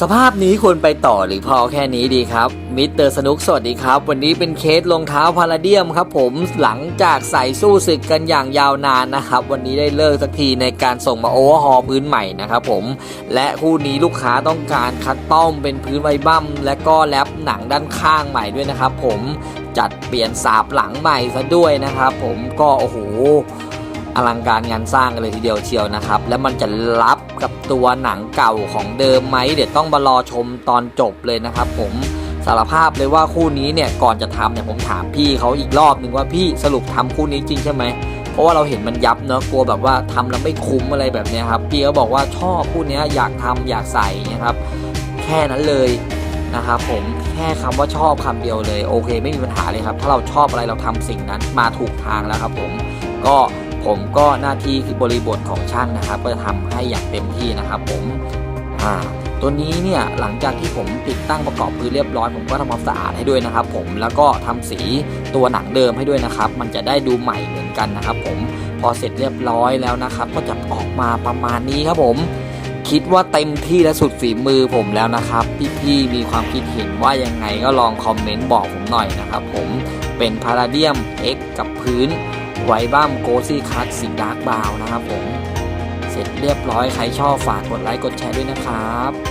สภาพนี้ควรไปต่อหรือพอแค่นี้ดีครับมิสเตอร์สนุกสวัสดีครับ วันนี้เป็นเคสรองเท้าพาราเดียมครับผมหลังจากใส่สู้ศึกกันอย่างยาวนานนะครับ วันนี้ได้เลิกสักทีในการส่งมาโอเวอร์ฮอลพื้นใหม่นะครับผมและคู่นี้ลูกค้าต้องการคัสตอมเป็นพื้นไวบัมและก็แรปหนังด้านข้างใหม่ด้วยนะครับผมจัดเปลี่ยนสาบหลังใหม่ซะด้วยนะครับผมก็โอ้โหอลังการงานสร้างกันเลยทีเดียวเชียวนะครับ แล้วมันจะรับ กับตัวหนังเก่าของเดิมไหมเดี๋ยวต้องมารอชมตอนจบเลยนะครับผมสารภาพเลยว่าคู่นี้เนี่ยก่อนจะทำเนี่ยผมถามพี่เขาอีกรอบหนึ่งว่าพี่สรุปทำคู่นี้จริงใช่ไหมเพราะว่าเราเห็นมันยับเนอะกลัวแบบว่าทำแล้วไม่คุ้มอะไรแบบนี้ครับพี่เขาบอกว่าชอบคู่นี้อยากทำอยากใส่นะครับแค่นั้นเลยนะครับผมแค่คำว่าชอบคำเดียวเลยโอเค ไม่มีปัญหาเลยครับ ถ้าเราชอบอะไรเราทำสิ่งนั้นมาถูกทางแล้วครับผมก็ ผมก็หน้าที่คือบริบทของช่างนะครับ ก็จะทำให้อย่างเต็มที่นะครับ ผมอ่าตัวนี้เนี่ยหลังจากที่ผมติดตั้งประกอบพื้นเรียบร้อยผมก็ทำความสะอาดให้ด้วยนะครับ ผมแล้วก็ทำสีตัวหนังเดิมให้ด้วยนะครับ มันจะได้ดูใหม่เหมือนกันนะครับ ผมพอเสร็จเรียบร้อยแล้วนะครับ ก็จะออกมาประมาณนี้ครับผม คิดว่าเต็มที่และสุดฝีมือผมแล้วนะครับ พี่ๆมีความคิดเห็นว่ายังไงก็ลองคอมเมนต์บอกผมหน่อยนะครับ ผมเป็นพาราเดียม X กับพื้น ไวบ้ามโกซี่คัตสีดาร์กบาวนะครับผม เสร็จเรียบร้อยใครชอบฝากกดไลค์กดแชร์ด้วยนะครับ